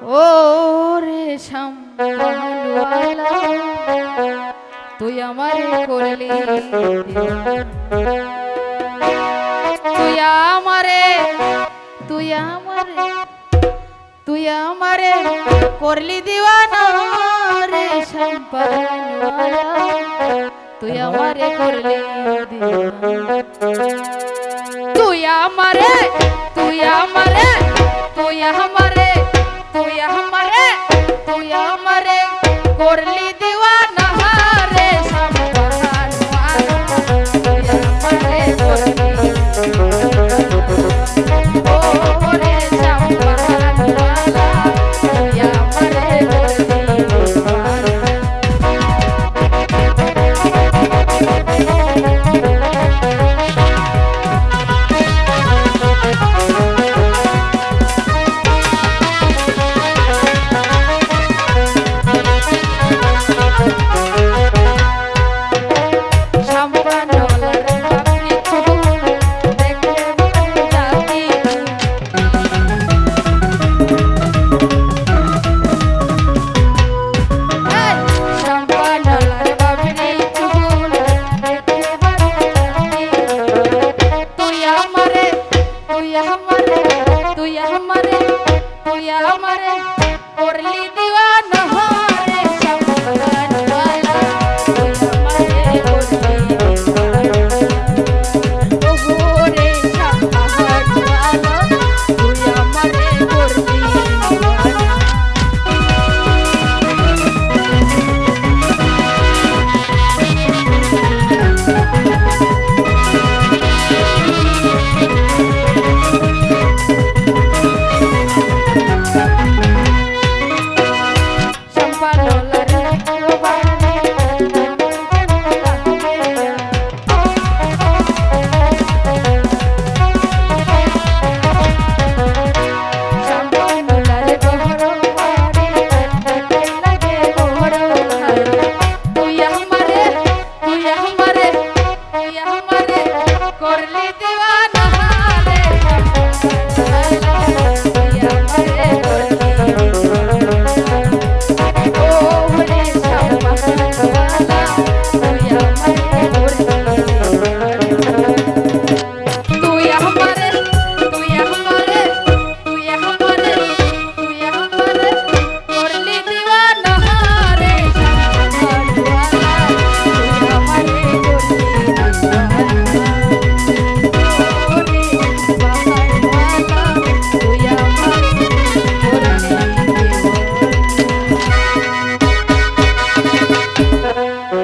ও রে শ্যামওয়ালা তুই আমারে করলি তুই আমারে তুই আমারে তুই আমারে করলি দিওয়ানা রে শ্যামওয়ালা তুই আমারে করলি তুই আমারে তুই আমারে তুই আমারে তুই আমারে তুই আমারে তুই আমারে করলি দিওয়ানা